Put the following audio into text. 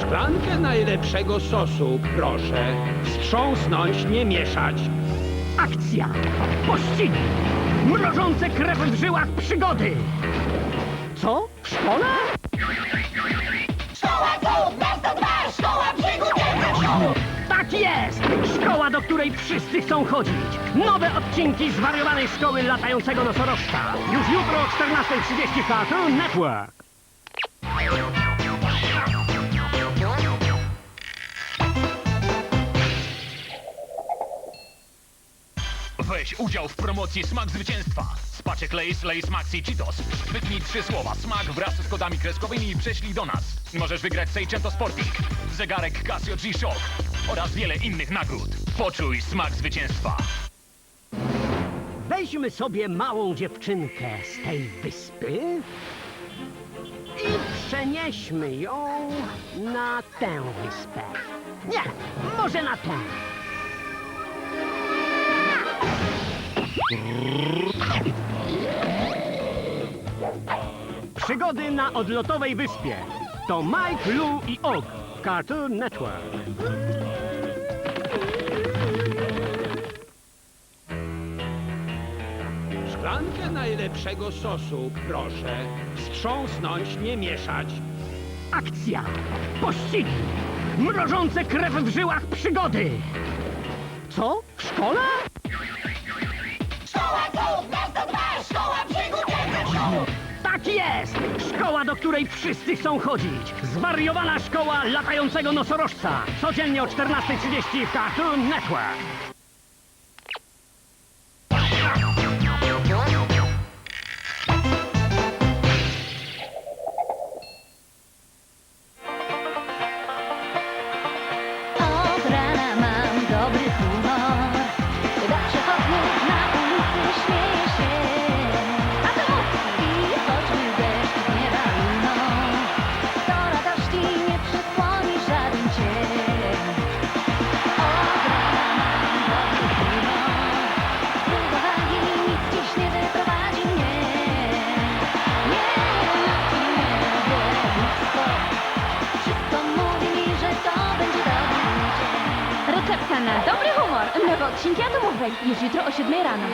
Szklankę najlepszego sosu, proszę. Wstrząsnąć, nie mieszać. Akcja! Pościgi! Mrożące krew w żyłach przygody! Co? W szkole? Szkoła cud, miasto dwa, szkoła przygód! Tak jest! Szkoła, do której wszyscy chcą chodzić. Nowe odcinki zwariowanej szkoły latającego nosorożca. Już jutro o 14.30 w Cartoon Network. Weź udział w promocji Smak Zwycięstwa. Z paczek Lays, Lays Maxi Cheetos. Wytnij trzy słowa smak wraz z kodami kreskowymi i prześlij do nas. Możesz wygrać Seicento Sporting, zegarek Casio G-Shock oraz wiele innych nagród. Poczuj smak zwycięstwa. Weźmy sobie małą dziewczynkę z tej wyspy i przenieśmy ją na tę wyspę. Nie, może na tę. Przygody na odlotowej wyspie. To Mike, Lou i Og w Cartoon Network. Szklankę najlepszego sosu, proszę. Wstrząsnąć, nie mieszać. Akcja! Pościgi! Mrożące krew w żyłach przygody! Co? W szkole? Jest! Szkoła, do której wszyscy chcą chodzić. Zwariowana szkoła latającego nosorożca. Codziennie o 14.30 w Cartoon Network. Dobry humor. Nowe odcinki Atomowej już jutro o 7 rano.